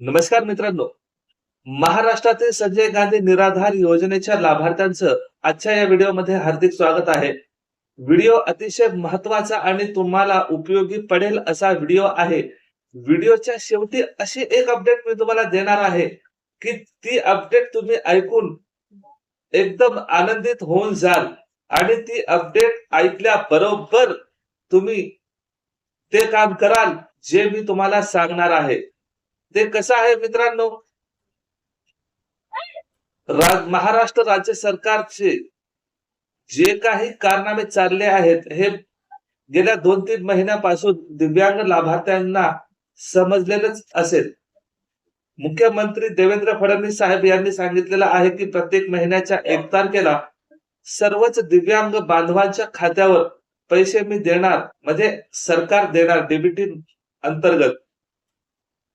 नमस्कार मित्रांनो. महाराष्ट्रातील संजय गांधी निराधार योजनेच्या लाभार्थ्यांचं आजच्या या व्हिडिओमध्ये हार्दिक स्वागत आहे. व्हिडिओ अतिशय महत्त्वाचा आणि तुम्हाला उपयोगी पडेल असा व्हिडिओ आहे. व्हिडिओच्या शेवटी अशी एक अपडेट मी तुम्हाला देणार आहे की ती अपडेट तुम्ही ऐकून एकदम आनंदित होऊन जाल आणि ती अपडेट ऐकल्या बरोबर तुम्ही ते काम कराल जे मी तुम्हाला सांगणार आहे. ते कसं आहे मित्रांनो? महाराष्ट्र राज्य सरकारचे जे काही कारनामे चालले आहेत हे गेल्या दोन तीन महिन्यापासून दिव्यांग लाभार्थ्यांना समजलेलंच असेल. मुख्यमंत्री देवेंद्र फडणवीस साहेब यांनी सांगितलेलं आहे की प्रत्येक महिन्याच्या एक तारखेला सर्वच दिव्यांग बांधवांच्या खात्यावर पैसे मी देणार म्हणजे सरकार देणार डेबिटी अंतर्गत.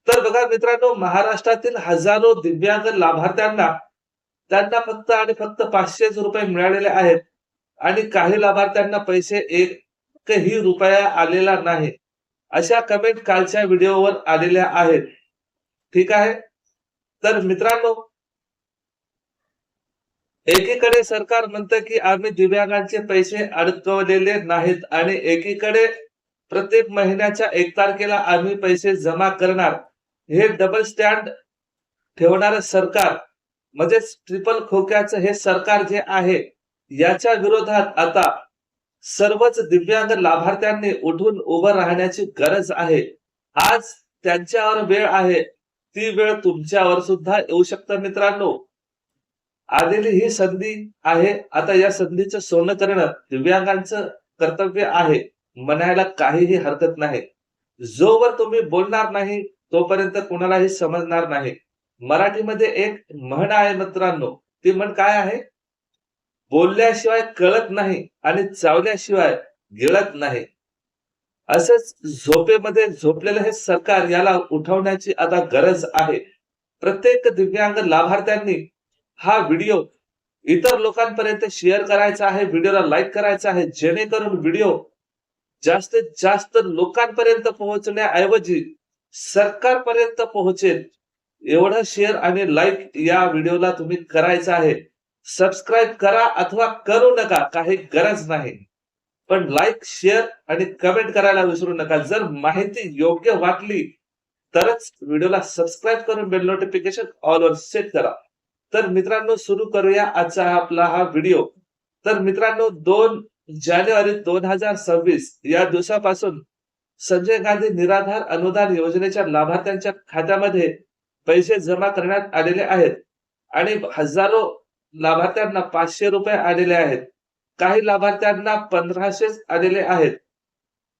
तर बघा मित्रांनो महाराष्ट्रातील हजारो दिव्यांग लाभार्थ्यांना त्यांना फक्त आणि फक्त पाचशेच रुपये मिळालेले आहेत आणि काही लाभार्थ्यांना पैसे एकही रुपया आलेला नाही. अशा कमेंट कालच्या व्हिडिओवर आलेल्या आहेत. ठीक आहे? तर मित्रांनो एकीकडे सरकार म्हणतं की आम्ही दिव्यांगांचे पैसे अडकवलेले नाहीत आणि एकीकडे प्रत्येक महिन्याच्या एक तारखेला आम्ही पैसे जमा करणार. हे डबल स्टँड ठेवणारं सरकार म्हणजेच ट्रिपल खोक्याचं हे सरकार जे आहे याच्या विरोधात आता सर्वच दिव्यांग लाभार्थ्यांनी उठून उभं राहण्याची गरज आहे. आज त्यांच्यावर वेळ आहे ती वेळ तुमच्यावर सुद्धा येऊ शकतं मित्रांनो. आलेली ही संधी आहे आता या संधीचं सोनं करणं दिव्यांगांचं कर्तव्य आहे म्हणायला काहीही हरकत नाही. जोवर तुम्ही बोलणार नाही तोपर्यंत कुणालाही समजणार नाही. मराठीमध्ये एक म्हण आहे मित्रांनो ती म्हण काय आहे? बोलल्याशिवाय कळत नाही आणि चावल्याशिवाय गिळत नाही. असेच झोपेमध्ये झोपलेलं हे सरकार याला उठवण्याची आता गरज आहे. प्रत्येक दिव्यांग लाभार्थ्यांनी हा व्हिडिओ इतर लोकांपर्यंत शेअर करायचा आहे व्हिडिओला लाईक करायचा आहे जेणेकरून व्हिडिओ जास्तीत जास्त लोकांपर्यंत पोहोचण्याऐवजी सरकारपर्यंत पोहोचेल. एवढं शेअर आणि लाईक या व्हिडिओला तुम्ही करायचं आहे. सबस्क्राईब करा अथवा करू नका काही गरज नाही. पण लाईक शेअर आणि कमेंट करायला विसरू नका. जर माहिती योग्य वाटली तरच व्हिडिओला सबस्क्राईब करून बेल नोटिफिकेशन ऑलवर सेट करा. तर मित्रांनो सुरू करूया आजचा आपला हा व्हिडिओ तर मित्रांनो दोन जानेवारी दोन हजार सव्वीस या दिवसापासून संजय गांधी निराधार अनुदान योजनेच्या लाभार्थ्यांच्या खात्यामध्ये पैसे जमा करण्यात आलेले आहेत आणि हजारो लाभार्थ्यांना पाचशे रुपये आलेले आहेत. काही लाभार्थ्यांना पंधराशेच आलेले आहेत.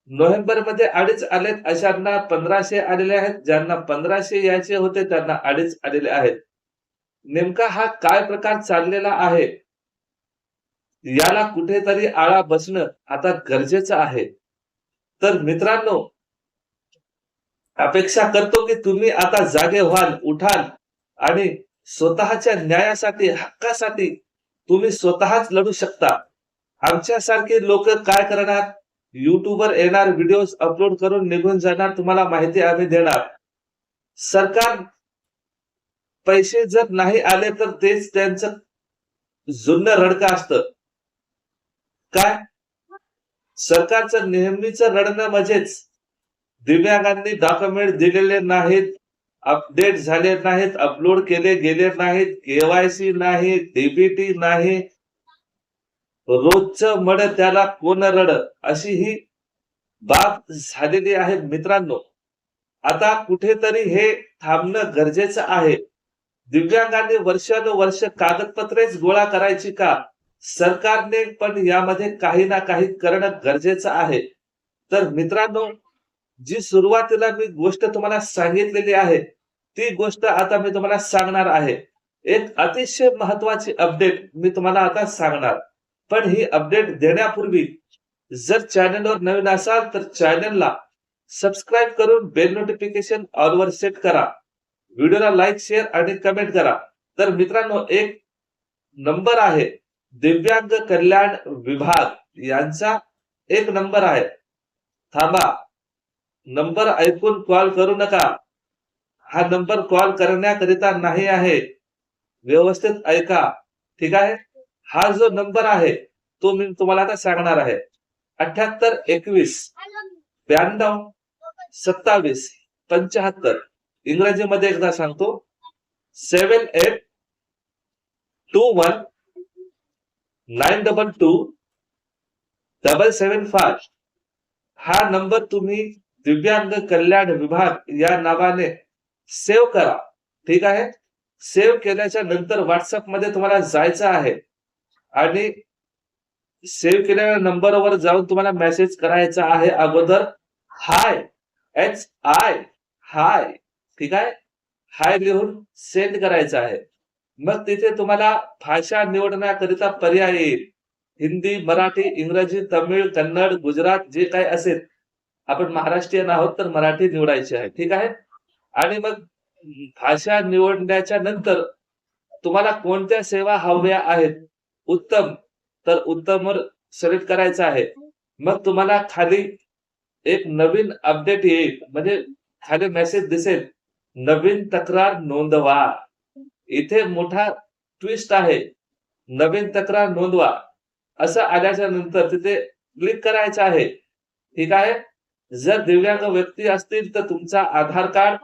नोव्हेंबरमध्ये अडीच आलेत अशांना पंधराशे आलेले आहेत. ज्यांना पंधराशे यायचे होते त्यांना अडीच आलेले आहेत. नेमका हा काय प्रकार चाललेला आहे? याला कुठेतरी आळा बसणं आता गरजेचं आहे. तर मित्रांनो अपेक्षा करतो की तुम्ही आता जागे व्हाल उठाल आणि स्वतःच्या न्यायासाठी हक्कासाठी तुम्ही स्वतःच लढू शकता. आमच्यासारखे लोक काय करणार? युट्यूबवर येणार व्हिडिओ अपलोड करून निघून जाणार तुम्हाला माहिती आम्ही देणार. सरकार पैसे जर नाही आले तर तेच त्यांचं जुन्न रडकं असत. काय? सरकारचं नेहमीच रडणं म्हणजेच दिव्यांगांनी डॉक्युमेंट दिलेले नाहीत अपडेट झाले नाहीत अपलोड केले गेले नाहीत केवायसी नाही डीबीटी नाही. रोजच मड त्याला कोण रड अशी ही बाब झालेली आहे मित्रांनो. आता कुठेतरी हे थांबणं गरजेचं आहे. दिव्यांगांनी वर्षानुवर्ष कागदपत्रेच गोळा करायची का? सरकारने पण यामध्ये काही ना काही करणं गरजेचं आहे. तर मित्रांनो जी सुरुवातीला मी गोष्ट तुम्हाला सांगितलेली आहे ती गोष्ट आता मी तुम्हाला सांगणार आहे. एक अतिशय महत्वाची अपडेट मी तुम्हाला आता सांगणार. पण ही अपडेट देण्यापूर्वी जर चॅनलवर नवीन असाल तर चॅनलला सबस्क्राईब करून बेल नोटिफिकेशन ऑलवर सेट करा. व्हिडिओला लाईक शेअर आणि कमेंट करा. तर मित्रांनो एक नंबर आहे. दिव्यांग कल्याण विभाग यांचा एक नंबर आहे. थांबा. नंबर ऐकून कॉल करू नका. हा नंबर कॉल करण्याकरिता नाही आहे. व्यवस्थित ऐका. ठीक आहे? हा जो नंबर आहे तो मी तुम्हाला आता सांगणार आहे. अठ्याहत्तर एकवीस ब्याण्णव सत्तावीस पंच्याहत्तर. इंग्रजीमध्ये एकदा सांगतो. Seven eight two one nine double two double seven five हा नंबर तुम्ही दिव्यांग कल्याण विभाग या नावाने सेव्ह करा. ठीक आहे? सेव्ह केल्याच्यानंतर व्हॉट्सअपमध्ये तुम्हाला जायचं आहे. आणि सेव्ह केलेल्या नंबरवर जाऊन तुम्हाला मेसेज करायचा आहे अगोदर. हाय एच आय हाय ठीक आहे? हाय लिहून सेंड करायचं आहे. मग तिथे तुम्हाला भाषा निवडण्याकरिता पर्याय येईल. हिंदी मराठी इंग्रजी तमिळ कन्नड गुजरात जे काही असेल. आपण महाराष्ट्रीयन आहोत तर मराठी निवडायची आहे. ठीक आहे? आणि मग भाषा निवडण्याच्या नंतर तुम्हाला कोणत्या सेवा हव्या आहेत? उत्तम. तर उत्तमवर सिलेक्ट करायचं आहे. मग तुम्हाला खाली एक नवीन अपडेट येईल. म्हणजे खाली मेसेज दिसेल. नवीन तक्रार नोंदवा. इथे मोठा ट्विस्ट आहे. नवीन तक्रार नोंदवा. असं आल्याच्यानंतर तिथे क्लिक करायचं आहे. ठीक आहे? जर दिव्यांग व्यक्ती असतील तर तुमचा आधार कार्ड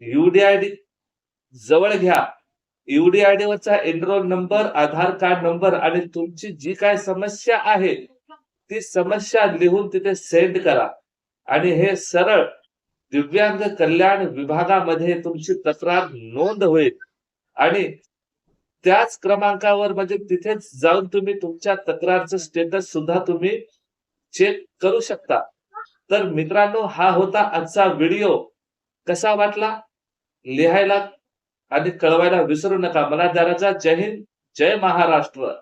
युडीआयडी जवळ घ्या. युडीआयडी वरचा enrol number Aadhaar card number आणि तुमची जी काय समस्या आहे ती समस्या लिहून तिथे सेंड करा. आणि हे सरळ दिव्यांग कल्याण विभागामध्ये तुमची तक्रार नोंद होईल. आणि त्याच क्रमांकावर म्हणजे तिथेच जाऊन तुम्ही तुमच्या तक्रारचं स्टेटस सुद्धा तुम्ही चेक करू शकता. तर मित्रांनो हा होता आजचा व्हिडिओ कसा वाटला? लिहायला आणि कळवायला विसरू नका. मला जराचा जय हिंद जय महाराष्ट्र.